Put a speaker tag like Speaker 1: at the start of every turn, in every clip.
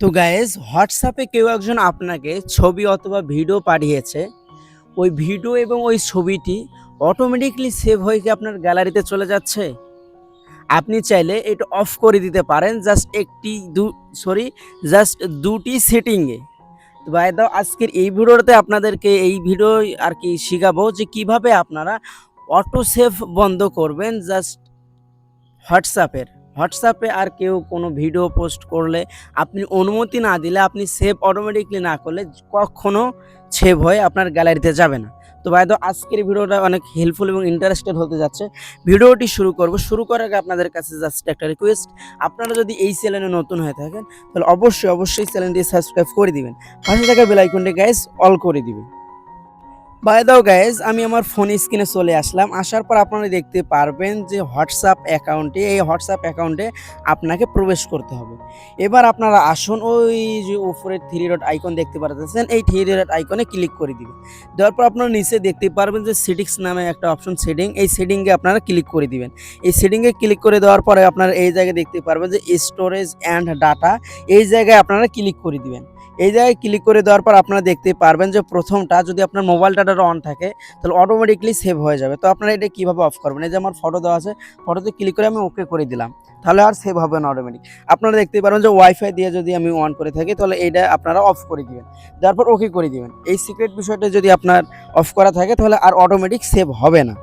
Speaker 1: তো গায়েজ হোয়াটসঅ্যাপে কেউ একজন আপনাকে ছবি অথবা ভিডিও পাঠিয়েছে। ওই ভিডিও এবং ওই ছবিটি অটোমেটিকলি সেভ হয়ে কি আপনার গ্যালারিতে চলে যাচ্ছে? আপনি চাইলে এটা অফ করে দিতে পারেন জাস্ট একটি দু সরি জাস্ট দুটি সেটিংয়ে তো ভাই দাও আজকের এই ভিডিওতে আপনাদেরকে এই ভিডিও আর কি শেখাবো যে কীভাবে আপনারা অটো সেভ বন্ধ করবেন জাস্ট হোয়াটসঅ্যাপের হোয়াটসঅ্যাপে আর কেউ কোনো ভিডিও পোস্ট করলে আপনি অনুমতি না দিলে আপনি সেভ অটোমেটিকলি না করলে কখনো সেভ হয়ে আপনার গ্যালারিতে যাবে না। তো তো আজকের ভিডিওটা অনেক হেল্পফুল এবং ইন্টারেস্টেড হতে যাচ্ছে। ভিডিওটি শুরু করব। শুরু করার আগে আপনাদের কাছে জাস্ট একটা রিকোয়েস্ট আপনারা যদি এই চ্যানেলে নতুন হয়ে থাকেন, তাহলে অবশ্যই অবশ্যই চ্যানেলটি সাবস্ক্রাইব করে দিবেন। পাশে থাকা বেল আইকনটি গ্যাস অল করে দিবেন। বাই দাও গাইজ আমি আমার ফোন স্ক্রিনে চলে আসলাম। আসার পর আপনারা দেখতে পারবেন যে হোয়াটসঅ্যাপ অ্যাকাউন্টে এই হোয়াটসঅ্যাপ অ্যাকাউন্টে আপনাকে প্রবেশ করতে হবে। এবার আপনারা আসুন, ওই যে উপরে থ্রি ডট আইকন দেখতে পারতেছেন, এই থ্রি ডট আইকনে ক্লিক করে দিবেন। দেওয়ার পর আপনারা নিচে দেখতে পারবেন যে সেটিংস নামে একটা অপশন সেটিং এই সেটিংয়ে আপনারা ক্লিক করে দিবেন। এই সেটিংয়ে ক্লিক করে দেওয়ার পরে আপনারা এই জায়গায় দেখতে পারবেন যে স্টোরেজ অ্যান্ড ডাটা এই জায়গায় আপনারা ক্লিক করে দিবেন। এই জায়গায় ক্লিক করে দেওয়ার পর আপনারা দেখতে পারবেন যে প্রথমটা যদি আপনার মোবাইল ডাটাটা অন থাকে, তাহলে অটোমেটিকলি সেভ হয়ে যাবে। তো আপনারা এটা কীভাবে অফ করবেন? এই যে আমার ফটো দেওয়া আছে ফটোতে ক্লিক করে আমি ওকে করে দিলাম। তাহলে আর সেভ হবে না অটোমেটিক আপনারা দেখতে পারবেন যে ওয়াইফাই দিয়ে যদি আমি অন করে থাকি, তাহলে এইটা আপনারা অফ করে দিবেন। তারপর ওকে করে দিবেন। এই সিক্রেট বিষয়টা যদি আপনার অফ করা থাকে, তাহলে আর অটোমেটিক সেভ হবে না।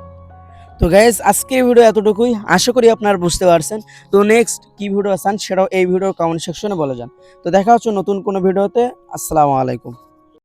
Speaker 1: তো গাইজ আজকের ভিডিও এতটুকুই। আশা করি আপনারা বুঝতে পারছেন। তো নেক্সট কি ভিডিও আসান সেটাও এই ভিডিও কমেন্ট সেকশনে বলে যান। তো দেখা হচ্ছে নতুন কোনো ভিডিওতে আসসালামু আলাইকুম।